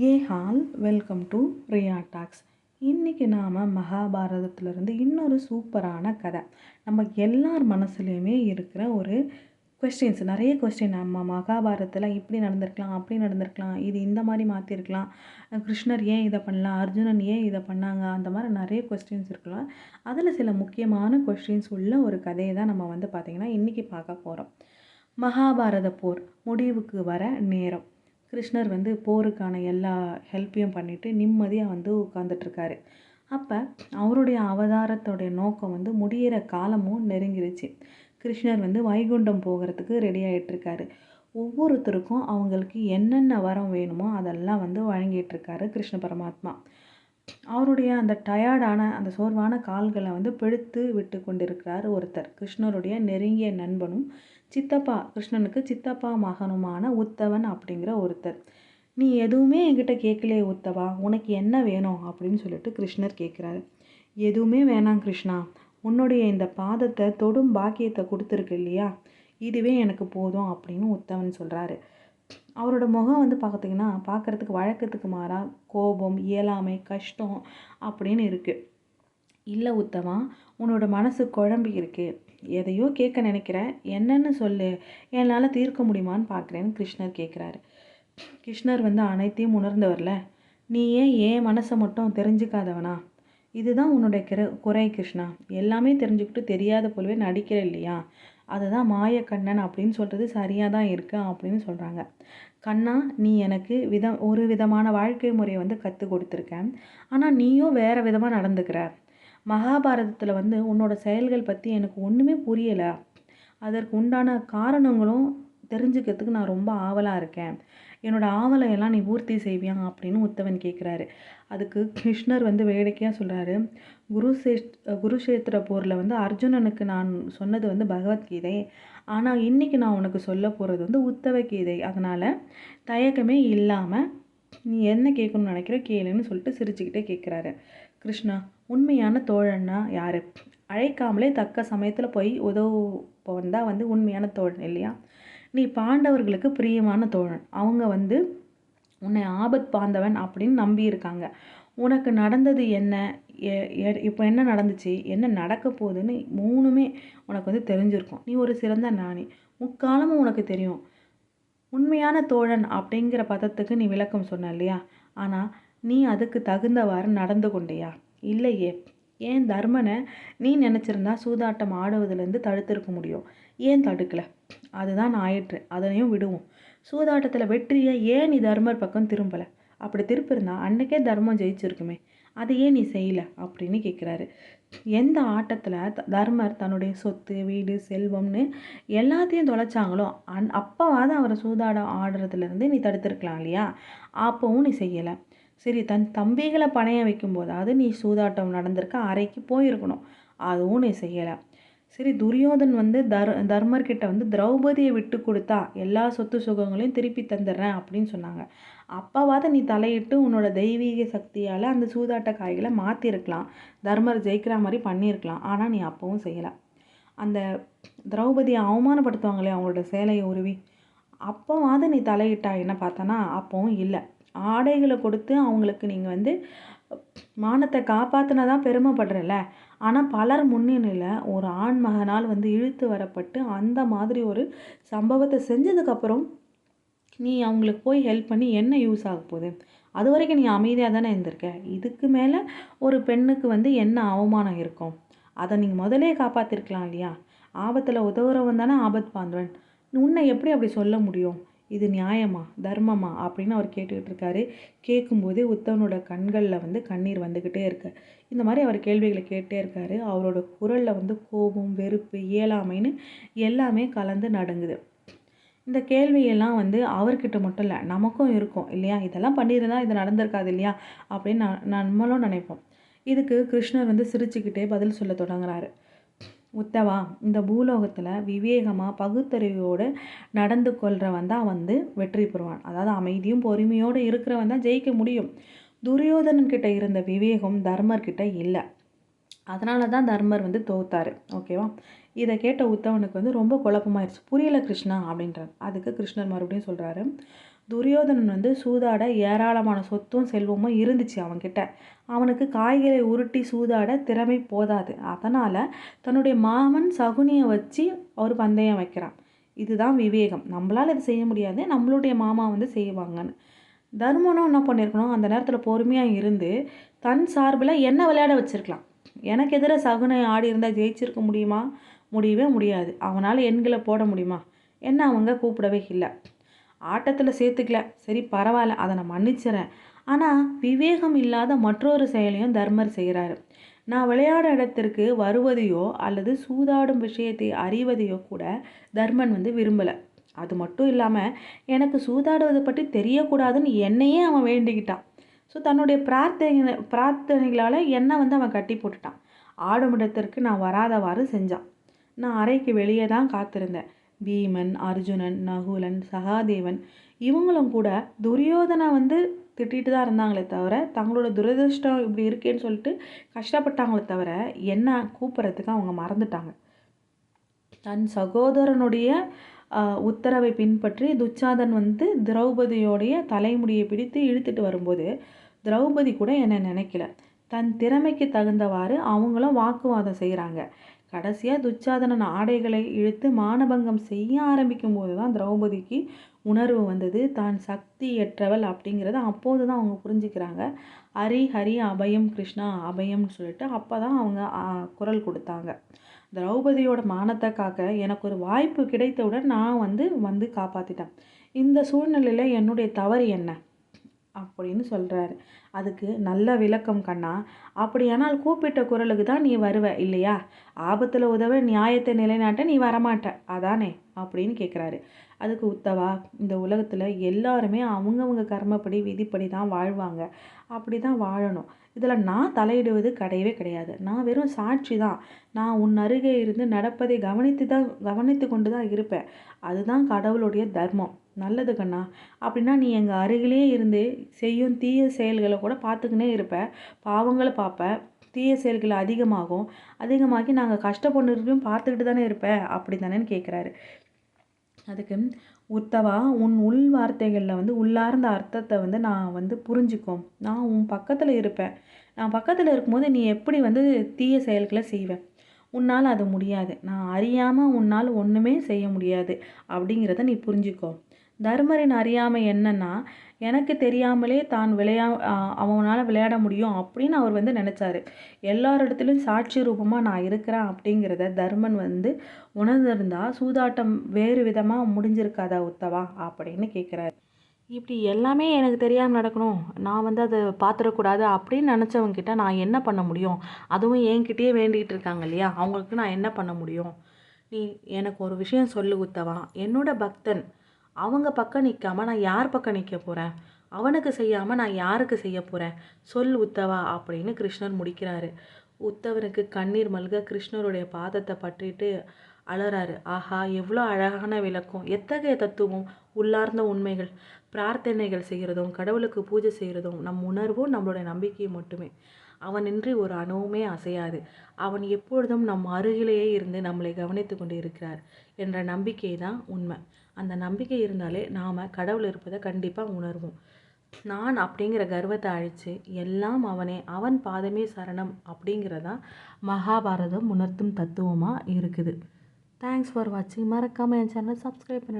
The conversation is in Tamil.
Hey all welcome to Riya talks. இன்றைக்கி நாம் மகாபாரதத்துலேருந்து இன்னொரு சூப்பரான கதை. நம்ம எல்லார் மனசுலையுமே இருக்கிற ஒரு கொஸ்டின்ஸ் நிறைய கொஸ்டின் நம்ம மகாபாரதத்தில் இப்படி நடந்திருக்கலாம் அப்படி நடந்திருக்கலாம் இது இந்த மாதிரி மாற்றிருக்கலாம் கிருஷ்ணர் ஏன் இதை பண்ணலாம் அர்ஜுனன் ஏன் இதை பண்ணாங்க அந்த மாதிரி நிறைய கொஸ்டின்ஸ் இருக்கலாம் அதில் சில முக்கியமான கொஸ்டின்ஸ் உள்ள ஒரு கதையை தான் நம்ம வந்து பார்த்திங்கன்னா இன்றைக்கி பார்க்க போகிறோம் மகாபாரத போர் முடிவுக்கு வர நேரம். கிருஷ்ணர் வந்து போருக்கான எல்லா ஹெல்ப்பையும் பண்ணிவிட்டு நிம்மதியாக வந்து உட்காந்துட்ருக்காரு அப்போ அவருடைய அவதாரத்தோடைய நோக்கம் வந்து முடியிற காலமும் நெருங்கிருச்சு. கிருஷ்ணர் வந்து வைகுண்டம் போகிறதுக்கு ரெடி ஆகிட்டுருக்காரு ஒவ்வொருத்தருக்கும் அவங்களுக்கு என்னென்ன வரம் வேணுமோ அதெல்லாம் வந்து வழங்கிட்டுருக்காரு கிருஷ்ண பரமாத்மா. அவருடைய அந்த டயர்டான அந்த சோர்வான கால்களை வந்து பிடித்து விட்டு கொண்டிருக்கிறார் ஒருத்தர். கிருஷ்ணருடைய நெருங்கிய நண்பனும் சித்தப்பா கிருஷ்ணனுக்கு சித்தப்பா மகனுமான உத்தவன் அப்படிங்கிற ஒருத்தர். நீ எதுவுமே என்கிட்ட கேட்கலையே உத்தவா? உனக்கு என்ன வேணும்? அப்படின்னு சொல்லிட்டு கிருஷ்ணர் கேட்குறாரு. எதுவுமே வேணாம் கிருஷ்ணா. உன்னுடைய இந்த பாதத்தை தொடும் பாக்கியத்தை கொடுத்துருக்கு இல்லையா? இதுவே எனக்கு போதும் அப்படின்னு உத்தவன் சொல்கிறாரு அவரோட முகம் வந்து பார்த்திங்கன்னா பார்க்குறதுக்கு வழக்கத்துக்கு மாறாக கோபம் இயலாமை கஷ்டம் அப்படின்னு இருக்குது இல்லை உத்தவா உன்னோட மனசு குழம்பி இருக்குது எதையோ கேட்க நினைக்கிறேன். என்னன்னு சொல்லு. என்னால் தீர்க்க முடியுமான்னு பார்க்குறேன்னு கிருஷ்ணர் கேட்குறாரு கிருஷ்ணர் வந்து அனைத்தையும் உணர்ந்தவர்ல. நீ ஏன் ஏன் மனசை மட்டும் தெரிஞ்சுக்காதவனா? இதுதான் உன்னுடைய கிர குறை கிருஷ்ணா. எல்லாமே தெரிஞ்சுக்கிட்டு தெரியாத போலவே நடிக்கிற இல்லையா? அதுதான் மாயக்கண்ணன் அப்படின்னு சொல்கிறது சரியாக தான் இருக்கு அப்படின்னு சொல்கிறாங்க கண்ணா நீ எனக்கு விதம் ஒரு விதமான வாழ்க்கை முறையை வந்து கற்றுக் கொடுத்துருக்கேன் ஆனால் நீயும் வேறு விதமாக நடந்துக்கிற. மகாபாரதத்தில் வந்து உன்னோட செயல்கள் பற்றி எனக்கு ஒன்றுமே புரியலை. அதற்கு உண்டான காரணங்களும் தெரிஞ்சுக்கிறதுக்கு நான் ரொம்ப ஆவலாக இருக்கேன். என்னோடய ஆவலை எல்லாம் நீ பூர்த்தி செய்வியா அப்படின்னு உத்தவன் கேட்குறாரு அதுக்கு கிருஷ்ணர் வந்து வேடிக்கையாக சொல்கிறாரு குருசேஷ் குருஷேத்திர போரில் வந்து அர்ஜுனனுக்கு நான் சொன்னது வந்து பகவத்கீதை. ஆனால் இன்றைக்கி நான் உனக்கு சொல்ல போகிறது வந்து உத்தவ கீதை அதனால் தயக்கமே இல்லாமல் நீ என்ன கேட்கணும்னு நினைக்கிற கேளுன்னு சொல்லிட்டு சிரிச்சுக்கிட்டே கேட்குறாரு கிருஷ்ணா உண்மையான தோழன்னா யார்? அழைக்காமலே தக்க சமயத்தில் போய் உதவுபவன் தான் வந்து உண்மையான தோழன் இல்லையா? நீ பாண்டவர்களுக்கு பிரியமான தோழன். அவங்க வந்து உன்னை ஆபத் பாந்தவன் அப்படின்னு நம்பியிருக்காங்க. உனக்கு நடந்தது என்ன? இப்போ என்ன நடந்துச்சு? என்ன நடக்க போகுதுன்னு மூணுமே உனக்கு வந்து தெரிஞ்சிருக்கும். நீ ஒரு சிறந்த நாணி முக்காலமும் உனக்கு தெரியும். உண்மையான தோழன் அப்படிங்கிற பதத்துக்கு நீ விளக்கம் சொன்ன இல்லையா? ஆனால் நீ அதுக்கு தகுந்தவாறு நடந்து கொண்டியா? இல்லையே. ஏன் தர்மனை நீ நினச்சிருந்தா சூதாட்டம் ஆடுவதுலேருந்து தடுத்திருக்க முடியும்? ஏன் தடுக்கலை? அதுதான் ஆயிற்று. அதனையும் விடுவோம். சூதாட்டத்தில் வெற்றியை ஏன் நீ தர்மர் பக்கம் திரும்பலை? அப்படி திருப்பிருந்தா அன்னைக்கே தர்மம் ஜெயிச்சிருக்குமே. அதையே ஏன் நீ செய்யலை? அப்படின்னு கேட்குறாரு எந்த ஆட்டத்தில் தர்மர் தன்னுடைய சொத்து வீடு செல்வம்னு எல்லாத்தையும் தொலைச்சாங்களோ அன் அப்போவாது அவரை சூதாடம் ஆடுறதுலேருந்து நீ தடுத்திருக்கலாம் இல்லையா? அப்போவும் நீ செய்யலை. சரி தன் தம்பிகளை பணைய வைக்கும்போதாவது நீ சூதாட்டம் நடந்திருக்க அறைக்கு போயிருக்கணும். அதுவும் நீ செய்யலை. சரி துரியோதன் வந்து தர் தர்மர்கிட்ட வந்து திரௌபதியை விட்டு கொடுத்தா எல்லா சொத்து சுகங்களையும் திருப்பி தந்துடுறேன் அப்படின்னு சொன்னாங்க. அப்போவாத நீ தலையிட்டு உன்னோட தெய்வீக சக்தியால் அந்த சூதாட்ட காய்களை மாற்றிருக்கலாம் தர்மர் ஜெயிக்கிற மாதிரி பண்ணியிருக்கலாம் ஆனால் நீ அப்போவும் செய்யலை. அந்த திரௌபதியை அவமானப்படுத்துவாங்களே அவங்களோட சேலையை உருவி. அப்போவாது நீ தலையிட்டா என்ன பார்த்தனா அப்போவும் இல்லை. ஆடைகளை கொடுத்து அவங்களுக்கு நீங்கள் வந்து மானத்தை காப்பாற்றினதான் பெருமைப்படுறல ஆனால் பலர் முன்னணியில் ஒரு ஆண் மகனால் வந்து இழுத்து வரப்பட்டு அந்த மாதிரி ஒரு சம்பவத்தை செஞ்சதுக்கப்புறம் நீ அவங்களுக்கு போய் ஹெல்ப் பண்ணி என்ன யூஸ் ஆக போகுது? அது வரைக்கும் நீ அமைதியாக தானே இருந்திருக்க? இதுக்கு மேலே ஒரு பெண்ணுக்கு வந்து என்ன அவமானம் இருக்கும்? அதை நீங்கள் முதலே காப்பாற்றிருக்கலாம் இல்லையா? ஆபத்தில் உதவுறவன் தானே ஆபத் பாந்தவன். உன்னை எப்படி அப்படி சொல்ல முடியும்? இது நியாயமா தர்மமா அப்படின்னு அவர் கேட்டுக்கிட்டு இருக்காரு. கேட்கும்போதே உத்தவனோட கண்களில் வந்து கண்ணீர் வந்துக்கிட்டே இருக்கு. இந்த மாதிரி அவர் கேள்விகளை கேட்டே இருக்காரு. அவரோட குரலில் வந்து கோபம் வெறுப்பு இயலாமைன்னு எல்லாமே கலந்து நடங்குது. இந்த கேள்வியெல்லாம் வந்து அவர்கிட்ட மட்டும் இல்லை நமக்கும் இருக்கும் இல்லையா? இதெல்லாம் பண்ணியிருந்தா இது நடந்திருக்காது இல்லையா? அப்படின்னு நம்மளும் நினைப்போம். இதுக்கு கிருஷ்ணர் வந்து சிரிச்சுக்கிட்டே பதில் சொல்ல தொடங்குறாரு. உத்தவா இந்த பூலோகத்தில் விவேகமாக பகுத்தறிவோடு நடந்து கொள்கிறவன் தான் வந்து வெற்றி பெறுவான். அதாவது அமைதியும் பொறுமையோடு இருக்கிறவன் தான் ஜெயிக்க முடியும். துரியோதனன்கிட்ட இருந்த விவேகம் தர்மர்கிட்ட இல்லை. அதனால தான் தர்மர் வந்து தோத்தார். ஓகேவா இதை கேட்ட உத்தவனுக்கு வந்து ரொம்ப குழப்பமாயிருச்சு. புரியல கிருஷ்ணா அப்படின்றார். அதுக்கு கிருஷ்ணர் மறுபடியும் சொல்கிறாரு துரியோதனன் வந்து சூதாட ஏராளமான சொத்தும் செல்வமும் இருந்துச்சு அவன்கிட்ட. அவனுக்கு காய்களை உருட்டி சூதாட திறமை போதாது. அதனால் தன்னுடைய மாமன் சகுனியை வச்சு அவர் பந்தயம் வைக்கிறான். இதுதான் விவேகம். நம்மளால் இது செய்ய முடியாது. நம்மளுடைய மாமா வந்து செய்வாங்கன்னு. தர்மனும் என்ன பண்ணியிருக்கணும் அந்த நேரத்தில் பொறுமையாக இருந்து தன் சார்பில் என்ன விளையாட வச்சிருக்கலாம்? எனக்கு எதிராக சகுனை ஆடி இருந்தால் ஜெயிச்சிருக்க முடியுமா? முடியவே முடியாது. அவனால் எண்களை போட முடியுமா? என்ன அவங்க கூப்பிடவே இல்லை. ஆட்டத்தில் சேர்த்துக்கல. சரி பரவாயில்ல அதை நான் மன்னிச்சிடறேன் ஆனால் விவேகம் இல்லாத மற்றொரு செயலையும் தர்மர் செய்கிறாரு நான் விளையாட இடத்திற்கு வருவதையோ அல்லது சூதாடும் விஷயத்தை அறிவதையோ கூட தர்மன் வந்து விரும்பலை. அது மட்டும் இல்லாமல் எனக்கு சூதாடுவதை பற்றி தெரியக்கூடாதுன்னு என்னையே அவன் வேண்டிக்கிட்டான். ஸோ தன்னுடைய பிரார்த்தனை பிரார்த்தனைகளால் என்னை வந்து அவன் கட்டி போட்டுட்டான். ஆடும் இடத்திற்கு நான் வராதவாறு செஞ்சான். நான் அறைக்கு வெளியே தான் காத்திருந்தேன். பீமன் அர்ஜுனன் நகுலன் சகாதேவன் இவங்களும் கூட துரியோதனை வந்து திட்டிகிட்டு தான் இருந்தாங்களே தவிர தங்களோட துரதிருஷ்டம் இப்படி இருக்கேன்னு சொல்லிட்டு கஷ்டப்பட்டாங்களே தவிர என்ன கூப்பிட்றதுக்கு அவங்க மறந்துட்டாங்க. தன் சகோதரனுடைய உத்தரவை பின்பற்றி துச்சாதன் வந்து திரௌபதியோடைய தலைமுடியை பிடித்து இழுத்துட்டு வரும்போது திரௌபதி கூட என்னை நினைக்கல. தன் திறமைக்கு தகுந்தவாறு அவங்களும் வாக்குவாதம் செய்கிறாங்க கடைசியாக துச்சாதனன் ஆடைகளை இழுத்து மானபங்கம் செய்ய ஆரம்பிக்கும் போது தான் திரௌபதிக்கு உணர்வு வந்தது. தான் சக்தியற்றவள் அப்படிங்கிறத அப்போது தான் அவங்க புரிஞ்சுக்கிறாங்க. ஹரி ஹரி அபயம் கிருஷ்ணா அபயம்னு சொல்லிட்டு அப்போ தான் அவங்க குரல் கொடுத்தாங்க. திரௌபதியோட மானத்தை காக்க எனக்கு ஒரு வாய்ப்பு கிடைத்தவுடன் நான் வந்து வந்து காப்பாற்றிட்டேன் இந்த சூழ்நிலையில் என்னுடைய தவறு என்ன? அப்படின்னு சொல்கிறாரு அதுக்கு நல்ல விளக்கம் கண்ணா அப்படியானால் கூப்பிட்ட குரலுக்கு தான் நீ வருவ இல்லையா? ஆபத்தில் உதவ நியாயத்தை நிலைநாட்ட நீ வரமாட்ட அதானே? அப்படின்னு கேட்குறாரு அதுக்கு உத்தவா இந்த உலகத்தில் எல்லாருமே அவங்கவுங்க கர்மப்படி விதிப்படி தான் வாழ்வாங்க. அப்படி தான் வாழணும். இதில் நான் தலையிடுவது கிடையவே கிடையாது. நான் வெறும் சாட்சி தான் நான் உன் அருகே இருந்து நடப்பதை கவனித்து தான் கவனித்து கொண்டு தான் இருப்பேன். அதுதான் கடவுளுடைய தர்மம். நல்லது கண்ணா. அப்படின்னா நீ எங்கள் அருகிலே இருந்து செய்யும் தீய செயல்களை கூட பார்த்துக்கினே இருப்ப. பாவங்களை பார்ப்ப. தீய செயல்கள் அதிகமாகும். அதிகமாகி நாங்கள் கஷ்டப்படுறதையும் பார்த்துக்கிட்டு தானே இருப்பேன் அப்படி தானேன்னு கேட்குறாரு அதுக்கு உத்தவா உன் உள் வார்த்தைகளில் வந்து உள்ளார்ந்த அர்த்தத்தை வந்து நான் வந்து புரிஞ்சுக்கோம். நான் உன் பக்கத்தில் இருப்பேன் நான் பக்கத்தில் இருக்கும்போது நீ எப்படி வந்து தீய செயல்களை செய்வேன் உன்னால் அது முடியாது. நான் அறியாமல் உன்னால் ஒன்றுமே செய்ய முடியாது. அப்படிங்கிறத நீ புரிஞ்சுக்கோ. தர்மரின் அறியாமை என்னன்னா எனக்கு தெரியாமலே தான் விளையா அவனால் விளையாட முடியும் அப்படின்னு அவர் வந்து நினச்சாரு. எல்லாரிடத்துலையும் சாட்சி ரூபமாக நான் இருக்கிறேன் அப்படிங்கிறத தர்மன் வந்து உணர்ந்திருந்தா சூதாட்டம் வேறு விதமாக முடிஞ்சிருக்காதா உத்தவா? அப்படின்னு கேட்குறாரு இப்படி எல்லாமே எனக்கு தெரியாமல் நடக்கணும். நான் வந்து அதை பார்த்துடக்கூடாது அப்படின்னு நினச்சவங்கிட்ட நான் என்ன பண்ண முடியும்? அதுவும் என்கிட்டயே வேண்டிகிட்டு இருக்காங்க இல்லையா? அவங்களுக்கு நான் என்ன பண்ண முடியும்? நீ எனக்கு ஒரு விஷயம் சொல்லு உத்தவா. என்னோட பக்தன் அவங்க பக்கம் நிற்காம நான் யார் பக்கம் நிற்க போகிறேன் அவனுக்கு செய்யாமல் நான் யாருக்கு செய்ய போகிறேன் சொல் உத்தவா அப்படின்னு கிருஷ்ணர் முடிக்கிறாரு. உத்தவனுக்கு கண்ணீர் மல்க கிருஷ்ணருடைய பாதத்தை பற்றிட்டு அழறாரு ஆஹா எவ்வளோ அழகான விளக்கம். எத்தகைய தத்துவம்? உள்ளார்ந்த உண்மைகள். பிரார்த்தனைகள் செய்கிறதும் கடவுளுக்கு பூஜை செய்கிறதும் நம் உணர்வும் நம்மளுடைய நம்பிக்கையும் மட்டுமே. அவனின்றி ஒரு அணுவுமே அசையாது. அவன் எப்பொழுதும் நம் அருகிலேயே இருந்து நம்மளை கவனித்து கொண்டு இருக்கிறார் என்ற நம்பிக்கை தான் உண்மை. அந்த நம்பிக்கை இருந்தாலே நாம் கடவுள் இருப்பதை கண்டிப்பாக உணர்வோம். நான் அப்படிங்கிற கர்வத்தை அழித்து எல்லாம் அவனே அவன் பாதமே சரணம் அப்படிங்கிறதான் மகாபாரதம் உணர்த்தும் தத்துவமாக இருக்குது. தேங்க்ஸ் ஃபார் வாட்சிங் மறக்காமல் என் சேனல் சப்ஸ்கிரைப் பண்ணிவிடுங்க